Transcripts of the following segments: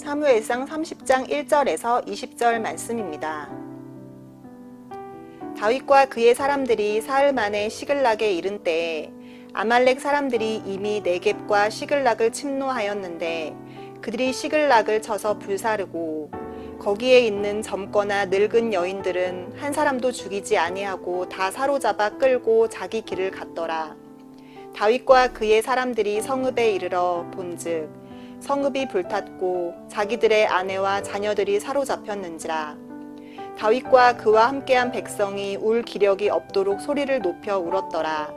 사무엘상 30장 1절에서 20절 말씀입니다. 다윗과 그의 사람들이 사흘 만에 시글락에 이른 때에 아말렉 사람들이 이미 네겝과 시글락을 침노하였는데 그들이 시글락을 쳐서 불사르고 거기에 있는 젊거나 늙은 여인들은 한 사람도 죽이지 아니하고 다 사로잡아 끌고 자기 길을 갔더라. 다윗과 그의 사람들이 성읍에 이르러 본즉 성읍이 불탔고 자기들의 아내와 자녀들이 사로잡혔는지라. 다윗과 그와 함께한 백성이 울 기력이 없도록 소리를 높여 울었더라.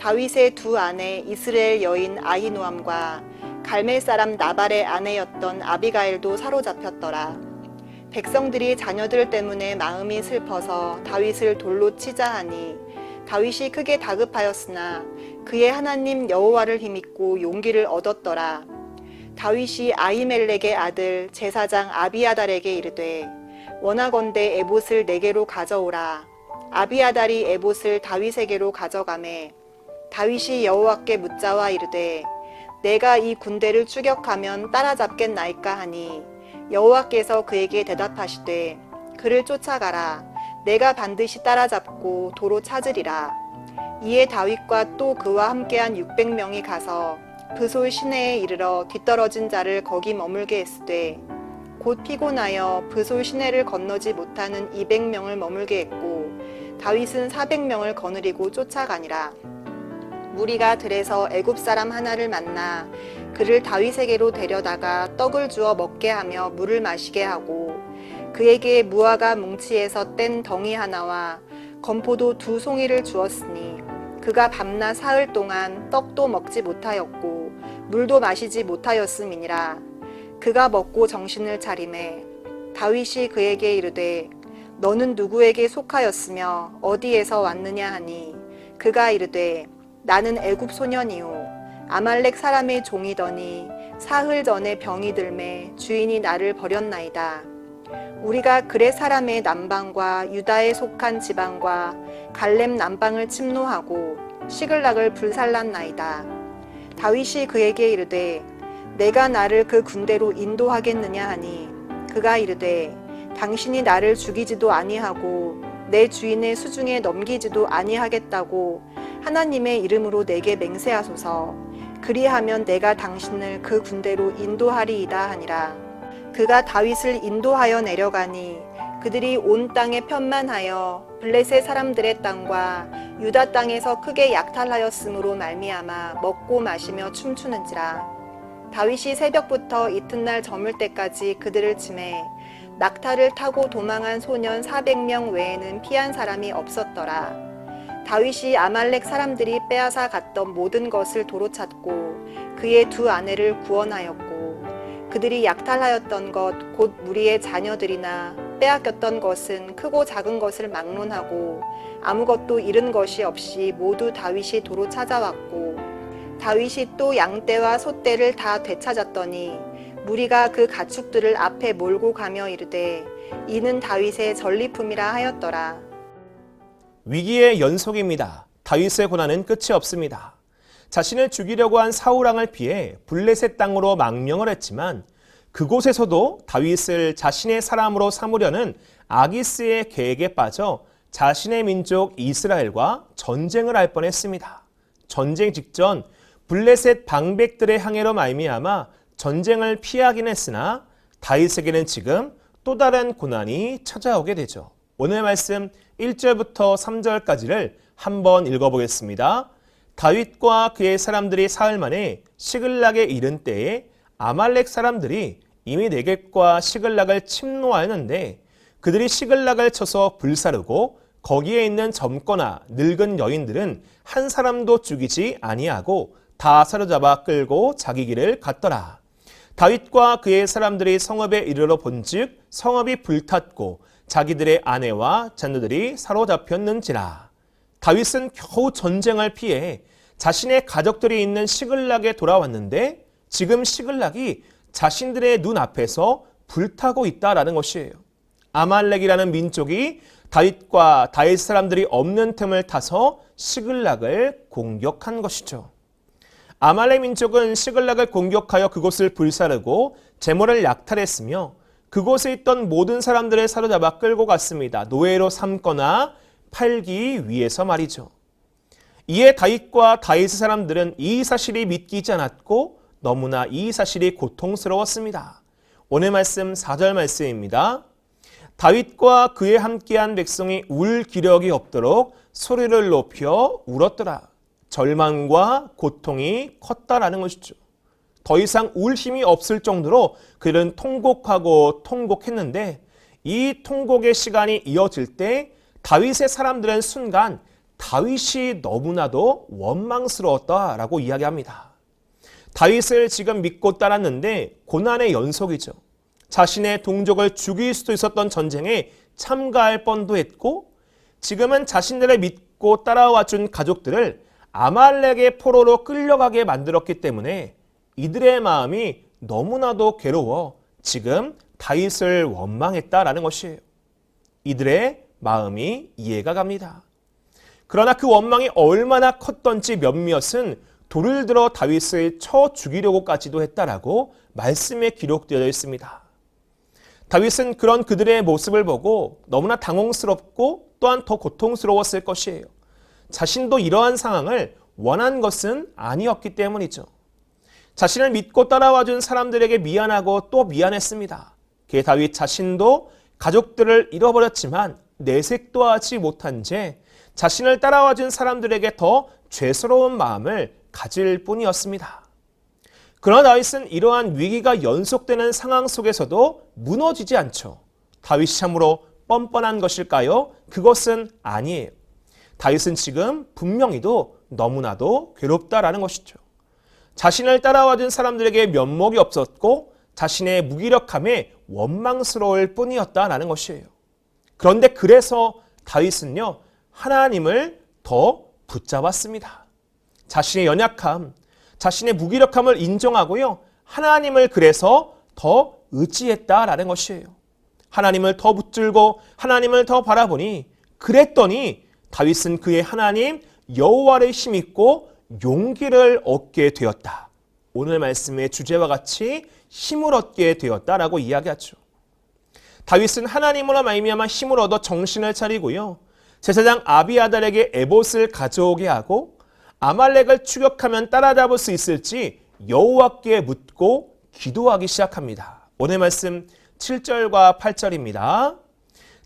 다윗의 두 아내 이스라엘 여인 아히노암과 갈멜 사람 나발의 아내였던 아비가일도 사로잡혔더라. 백성들이 자녀들 때문에 마음이 슬퍼서 다윗을 돌로 치자 하니 다윗이 크게 다급하였으나 그의 하나님 여호와를 힘입고 용기를 얻었더라. 다윗이 아이멜렉의 아들 제사장 아비아달에게 이르되 원하건대 에봇을 내게로 가져오라. 아비아달이 에봇을 다윗에게로 가져가매 다윗이 여호와께 묻자와 이르되 내가 이 군대를 추격하면 따라잡겠나이까 하니 여호와께서 그에게 대답하시되 그를 쫓아가라. 내가 반드시 따라잡고 도로 찾으리라. 이에 다윗과 또 그와 함께한 600명이 가서 브솔 시내에 이르러 뒤떨어진 자를 거기 머물게 했으되 곧 피곤하여 브솔 시내를 건너지 못하는 200명을 머물게 했고 다윗은 400명을 거느리고 쫓아가니라. 무리가 들에서 애굽 사람 하나를 만나 그를 다윗에게로 데려다가 떡을 주어 먹게 하며 물을 마시게 하고 그에게 무화과 뭉치에서 뗀 덩이 하나와 건포도 두 송이를 주었으니 그가 밤낮 사흘 동안 떡도 먹지 못하였고 물도 마시지 못하였음이니라. 그가 먹고 정신을 차림에 다윗이 그에게 이르되 너는 누구에게 속하였으며 어디에서 왔느냐 하니? 그가 이르되 나는 애굽 소년이요. 아말렉 사람의 종이더니 사흘 전에 병이 들매 주인이 나를 버렸나이다. 우리가 그레 사람의 남방과 유다에 속한 지방과 갈렙 남방을 침노하고 시글락을 불살랐나이다. 다윗이 그에게 이르되 내가 나를 그 군대로 인도하겠느냐 하니 그가 이르되 당신이 나를 죽이지도 아니하고 내 주인의 수중에 넘기지도 아니하겠다고 하나님의 이름으로 내게 맹세하소서 그리하면 내가 당신을 그 군대로 인도하리이다 하니라. 그가 다윗을 인도하여 내려가니 그들이 온 땅에 편만하여 블레셋 사람들의 땅과 유다 땅에서 크게 약탈하였으므로 말미암아 먹고 마시며 춤추는지라. 다윗이 새벽부터 이튿날 저물 때까지 그들을 치매 낙타를 타고 도망한 소년 400명 외에는 피한 사람이 없었더라. 다윗이 아말렉 사람들이 빼앗아 갔던 모든 것을 도로 찾고 그의 두 아내를 구원하였고 그들이 약탈하였던 것 곧 무리의 자녀들이나 빼앗겼던 것은 크고 작은 것을 막론하고 아무것도 잃은 것이 없이 모두 다윗이 도로 찾아왔고 다윗이 또 양떼와 소떼를 다 되찾았더니 무리가 그 가축들을 앞에 몰고 가며 이르되 이는 다윗의 전리품이라 하였더라 위기의 연속입니다. 다윗의 고난은 끝이 없습니다. 자신을 죽이려고 한 사울 왕을 피해 블레셋 땅으로 망명을 했지만 그곳에서도 다윗을 자신의 사람으로 삼으려는 아기스의 계획에 빠져 자신의 민족 이스라엘과 전쟁을 할 뻔했습니다. 전쟁 직전 블레셋 방백들의 항해로 말미암아 전쟁을 피하긴 했으나 다윗에게는 지금 또 다른 고난이 찾아오게 되죠. 오늘 말씀 1절부터 3절까지를 한번 읽어보겠습니다. 다윗과 그의 사람들이 사흘 만에 시글락에 이른 때에 아말렉 사람들이 이미 네겝과 시글락을 침노하였는데 그들이 시글락을 쳐서 불사르고 거기에 있는 젊거나 늙은 여인들은 한 사람도 죽이지 아니하고 다 사로잡아 끌고 자기 길을 갔더라. 다윗과 그의 사람들이 성읍에 이르러 본즉 성읍이 불탔고 자기들의 아내와 자녀들이 사로잡혔는지라. 다윗은 겨우 전쟁을 피해 자신의 가족들이 있는 시글락에 돌아왔는데 지금 시글락이 자신들의 눈 앞에서 불타고 있다라는 것이에요. 아말렉이라는 민족이 다윗과 다윗 사람들이 없는 틈을 타서 시글락을 공격한 것이죠. 아말렉 민족은 시글락을 공격하여 그곳을 불사르고 재물을 약탈했으며 그곳에 있던 모든 사람들을 사로잡아 끌고 갔습니다. 노예로 삼거나 팔기 위해서 말이죠. 이에 다윗과 다윗의 사람들은 이 사실이 믿기지 않았고 너무나 이 사실이 고통스러웠습니다. 오늘 말씀 4절 말씀입니다. 다윗과 그에 함께한 백성이 울 기력이 없도록 소리를 높여 울었더라. 절망과 고통이 컸다라는 것이죠. 더 이상 울 힘이 없을 정도로 그들은 통곡하고 통곡했는데 이 통곡의 시간이 이어질 때 다윗의 사람들은 순간 다윗이 너무나도 원망스러웠다라고 이야기합니다. 다윗을 지금 믿고 따랐는데 고난의 연속이죠. 자신의 동족을 죽일 수도 있었던 전쟁에 참가할 뻔도 했고 지금은 자신들을 믿고 따라와 준 가족들을 아말렉의 포로로 끌려가게 만들었기 때문에 이들의 마음이 너무나도 괴로워 지금 다윗을 원망했다라는 것이에요. 이들의 마음이 이해가 갑니다. 그러나 그 원망이 얼마나 컸던지 몇몇은 돌을 들어 다윗을 쳐 죽이려고까지도 했다라고 말씀에 기록되어 있습니다. 다윗은 그런 그들의 모습을 보고 너무나 당혹스럽고 또한 더 고통스러웠을 것이에요. 자신도 이러한 상황을 원한 것은 아니었기 때문이죠. 자신을 믿고 따라와 준 사람들에게 미안하고 또 미안했습니다. 그의 다윗 자신도 가족들을 잃어버렸지만 내색도 하지 못한 채 자신을 따라와 준 사람들에게 더 죄스러운 마음을 가질 뿐이었습니다. 그러나 다윗은 이러한 위기가 연속되는 상황 속에서도 무너지지 않죠. 다윗이 참으로 뻔뻔한 것일까요? 그것은 아니에요. 다윗은 지금 분명히도 너무나도 괴롭다라는 것이죠. 자신을 따라와준 사람들에게 면목이 없었고 자신의 무기력함에 원망스러울 뿐이었다라는 것이에요. 그런데 그래서 다윗은요, 하나님을 더 붙잡았습니다. 자신의 연약함, 자신의 무기력함을 인정하고요, 하나님을 그래서 더 의지했다라는 것이에요. 하나님을 더 붙들고 하나님을 더 바라보니 그랬더니 다윗은 그의 하나님 여호와를 힘입고 용기를 얻게 되었다. 오늘 말씀의 주제와 같이 힘을 얻게 되었다라고 이야기하죠. 다윗은 하나님으로 말미암아 힘을 얻어 정신을 차리고요. 제사장 아비아달에게 에봇을 가져오게 하고 아말렉을 추격하면 따라잡을 수 있을지 여호와께 묻고 기도하기 시작합니다. 오늘 말씀 7절과 8절입니다.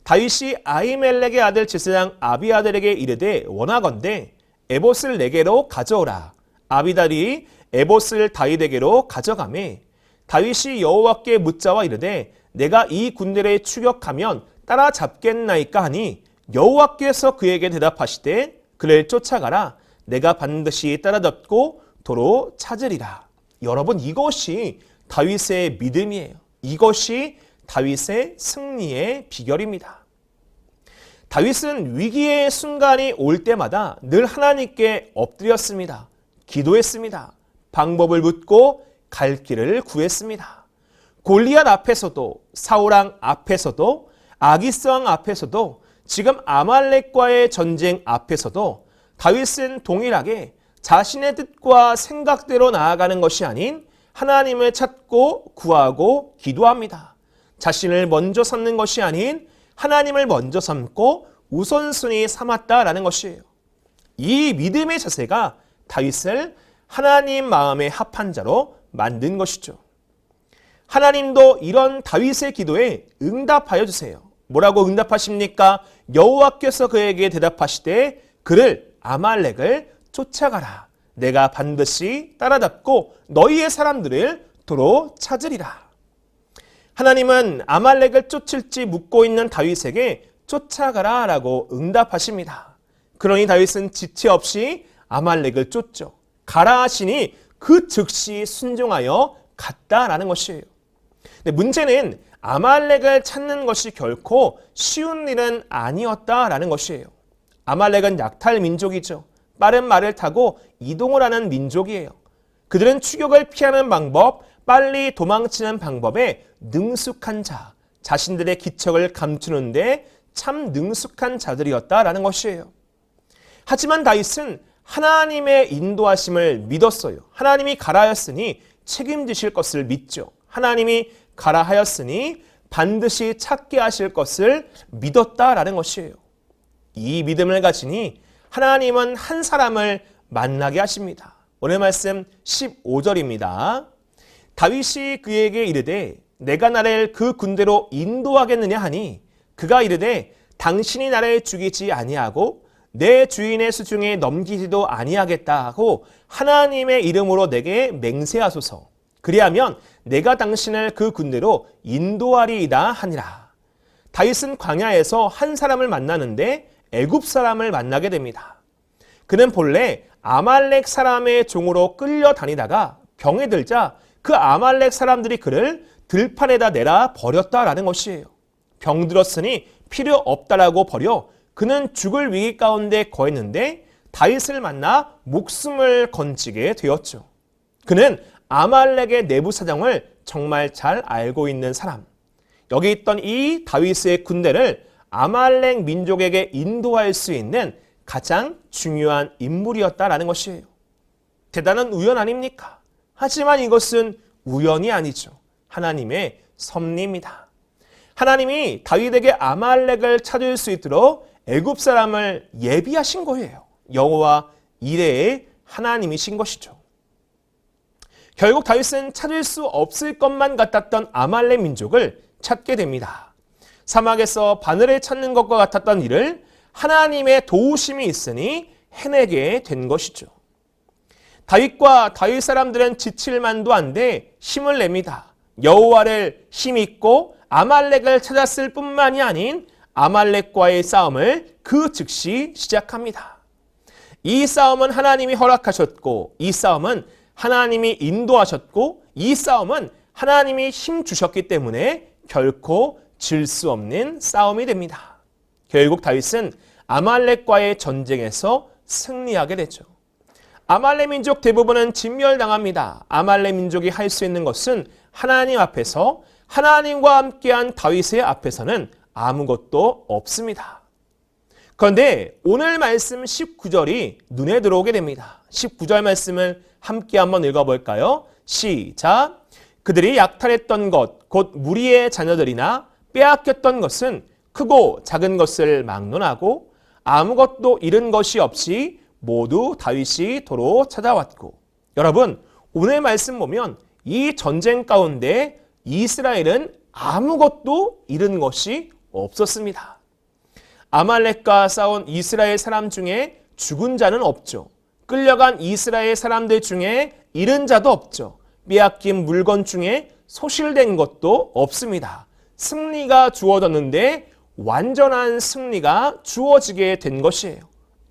다윗이 아이멜렉의 아들 제사장 아비아들에게 이르되 원하건대 에봇을 내게로 가져오라. 아비달이 에봇을 다윗에게로 가져가매 다윗이 여호와께 묻자와 이르되 내가 이 군대를 추격하면 따라잡겠나이까 하니 여호와께서 그에게 대답하시되 그를 쫓아가라 내가 반드시 따라잡고 도로 찾으리라. 여러분 이것이 다윗의 믿음이에요. 이것이 다윗의 승리의 비결입니다. 다윗은 위기의 순간이 올 때마다 늘 하나님께 엎드렸습니다. 기도했습니다. 방법을 묻고 갈 길을 구했습니다. 골리앗 앞에서도 사울왕 앞에서도 아기스왕 앞에서도 지금 아말렉과의 전쟁 앞에서도 다윗은 동일하게 자신의 뜻과 생각대로 나아가는 것이 아닌 하나님을 찾고 구하고 기도합니다. 자신을 먼저 삼는 것이 아닌 하나님을 먼저 삼고 우선순위 삼았다라는 것이에요. 이 믿음의 자세가 다윗을 하나님 마음에 합한 자로 만든 것이죠. 하나님도 이런 다윗의 기도에 응답하여 주세요. 뭐라고 응답하십니까? 여호와께서 그에게 대답하시되 그를 아말렉을 쫓아가라. 내가 반드시 따라잡고 너희의 사람들을 도로 찾으리라. 하나님은 아말렉을 쫓을지 묻고 있는 다윗에게 쫓아가라 라고 응답하십니다. 그러니 다윗은 지체 없이 아말렉을 쫓죠. 가라 하시니 그 즉시 순종하여 갔다라는 것이에요. 근데 문제는 아말렉을 찾는 것이 결코 쉬운 일은 아니었다라는 것이에요. 아말렉은 약탈 민족이죠. 빠른 말을 타고 이동을 하는 민족이에요. 그들은 추격을 피하는 방법, 빨리 도망치는 방법에 능숙한 자, 자신들의 기척을 감추는데 참 능숙한 자들이었다라는 것이에요. 하지만 다윗은 하나님의 인도하심을 믿었어요. 하나님이 가라 하였으니 책임지실 것을 믿죠. 하나님이 가라 하였으니 반드시 찾게 하실 것을 믿었다라는 것이에요. 이 믿음을 가지니 하나님은 한 사람을 만나게 하십니다. 오늘 말씀 15절입니다. 다윗이 그에게 이르되 내가 나를 그 군대로 인도하겠느냐 하니 그가 이르되 당신이 나를 죽이지 아니하고 내 주인의 수중에 넘기지도 아니하겠다 하고 하나님의 이름으로 내게 맹세하소서. 그리하면 내가 당신을 그 군대로 인도하리이다 하니라. 다윗은 광야에서 한 사람을 만나는데 애굽 사람을 만나게 됩니다. 그는 본래 아말렉 사람의 종으로 끌려다니다가 병에 들자 그 아말렉 사람들이 그를 들판에다 내라 버렸다라는 것이에요. 병 들었으니 필요 없다라고 버려 그는 죽을 위기 가운데 거했는데 다윗을 만나 목숨을 건지게 되었죠. 그는 아말렉의 내부 사정을 정말 잘 알고 있는 사람. 여기 있던 이 다윗의 군대를 아말렉 민족에게 인도할 수 있는 가장 중요한 인물이었다라는 것이에요. 대단한 우연 아닙니까? 하지만 이것은 우연이 아니죠. 하나님의 섭리입니다. 하나님이 다윗에게 아말렉을 찾을 수 있도록 애굽 사람을 예비하신 거예요. 여호와 이레의 하나님이신 것이죠. 결국 다윗은 찾을 수 없을 것만 같았던 아말렉 민족을 찾게 됩니다. 사막에서 바늘을 찾는 것과 같았던 일을 하나님의 도우심이 있으니 해내게 된 것이죠. 다윗과 다윗 사람들은 지칠 만도 한데 힘을 냅니다. 여호와를 힘있고 아말렉을 찾았을 뿐만이 아닌 아말렉과의 싸움을 그 즉시 시작합니다. 이 싸움은 하나님이 허락하셨고 이 싸움은 하나님이 인도하셨고 이 싸움은 하나님이 힘 주셨기 때문에 결코 질 수 없는 싸움이 됩니다. 결국 다윗은 아말렉과의 전쟁에서 승리하게 되죠. 아말렉 민족 대부분은 진멸당합니다. 아말렉 민족이 할 수 있는 것은 하나님 앞에서 하나님과 함께한 다윗의 앞에서는 아무것도 없습니다. 그런데 오늘 말씀 19절이 눈에 들어오게 됩니다. 19절 말씀을 함께 한번 읽어볼까요? 시작. 그들이 약탈했던 것, 곧 무리의 자녀들이나 빼앗겼던 것은 크고 작은 것을 막론하고 아무것도 잃은 것이 없이 모두 다윗이 도로 찾아왔고 여러분 오늘 말씀 보면 이 전쟁 가운데 이스라엘은 아무것도 잃은 것이 없었습니다. 아말렉과 싸운 이스라엘 사람 중에 죽은 자는 없죠. 끌려간 이스라엘 사람들 중에 잃은 자도 없죠. 빼앗긴 물건 중에 소실된 것도 없습니다. 승리가 주어졌는데 완전한 승리가 주어지게 된 것이에요.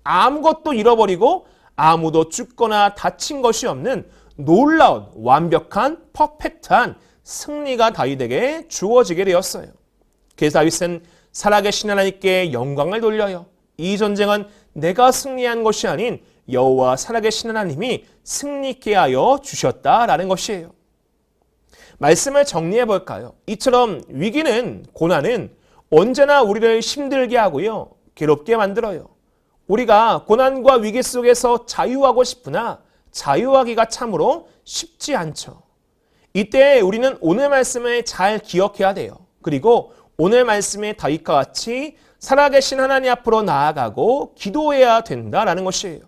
아무것도 잃어버리고 아무도 죽거나 다친 것이 없는 놀라운 완벽한 퍼펙트한 승리가 다윗에게 주어지게 되었어요. 그래서 다윗은 살아계신 하나님께 영광을 돌려요. 이 전쟁은 내가 승리한 것이 아닌 여호와 살아계신 하나님이 승리케 하여 주셨다라는 것이에요. 말씀을 정리해 볼까요? 이처럼 위기는 고난은 언제나 우리를 힘들게 하고요. 괴롭게 만들어요. 우리가 고난과 위기 속에서 자유하고 싶으나 자유하기가 참으로 쉽지 않죠. 이때 우리는 오늘 말씀을 잘 기억해야 돼요. 그리고 오늘 말씀의 다윗과 같이 살아계신 하나님 앞으로 나아가고 기도해야 된다라는 것이에요.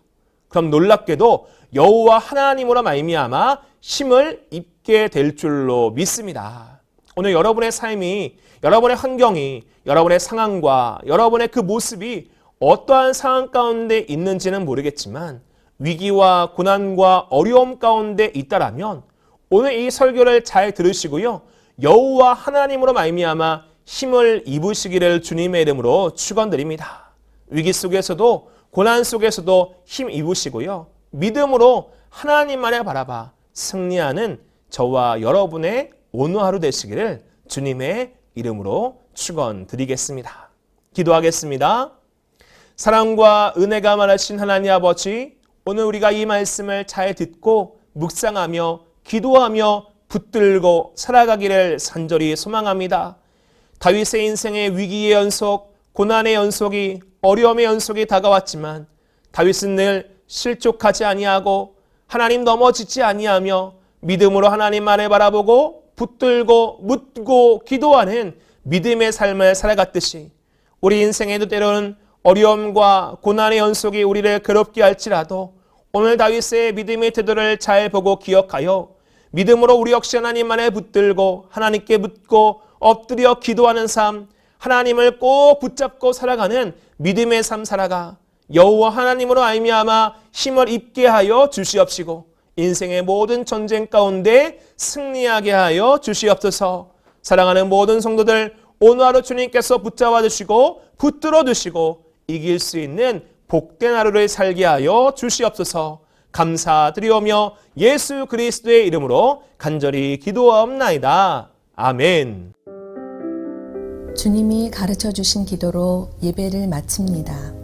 그럼 놀랍게도 여호와 하나님으로 말미암아 힘을 입게 될 줄로 믿습니다. 오늘 여러분의 삶이 여러분의 환경이 여러분의 상황과 여러분의 그 모습이 어떠한 상황 가운데 있는지는 모르겠지만 위기와 고난과 어려움 가운데 있다라면 오늘 이 설교를 잘 들으시고요. 여호와 하나님으로 말미암아 힘을 입으시기를 주님의 이름으로 축원드립니다. 위기 속에서도 고난 속에서도 힘 입으시고요. 믿음으로 하나님만을 바라봐 승리하는 저와 여러분의 오늘 하루 되시기를 주님의 이름으로 축원드리겠습니다. 기도하겠습니다. 사랑과 은혜가 많으신 하나님 아버지, 오늘 우리가 이 말씀을 잘 듣고 묵상하며 기도하며 붙들고 살아가기를 산절히 소망합니다. 다윗의 인생의 위기의 연속, 고난의 연속이 어려움의 연속이 다가왔지만 다윗은 늘 실족하지 아니하고 하나님 넘어지지 아니하며 믿음으로 하나님 만을 바라보고 붙들고 묻고 기도하는 믿음의 삶을 살아갔듯이 우리 인생에도 때로는 어려움과 고난의 연속이 우리를 괴롭게 할지라도 오늘 다윗의 믿음의 태도를 잘 보고 기억하여 믿음으로 우리 역시 하나님만에 붙들고 하나님께 묻고 엎드려 기도하는 삶 하나님을 꼭 붙잡고 살아가는 믿음의 삶 살아가 여호와 하나님으로 알미암아 힘을 입게 하여 주시옵시고 인생의 모든 전쟁 가운데 승리하게 하여 주시옵소서 사랑하는 모든 성도들 오늘 하루 주님께서 붙잡아 주시고 붙들어 주시고 이길 수 있는 복된 하루를 살게 하여 주시옵소서 감사드리오며 예수 그리스도의 이름으로 간절히 기도하옵나이다. 아멘. 주님이 가르쳐 주신 기도로 예배를 마칩니다.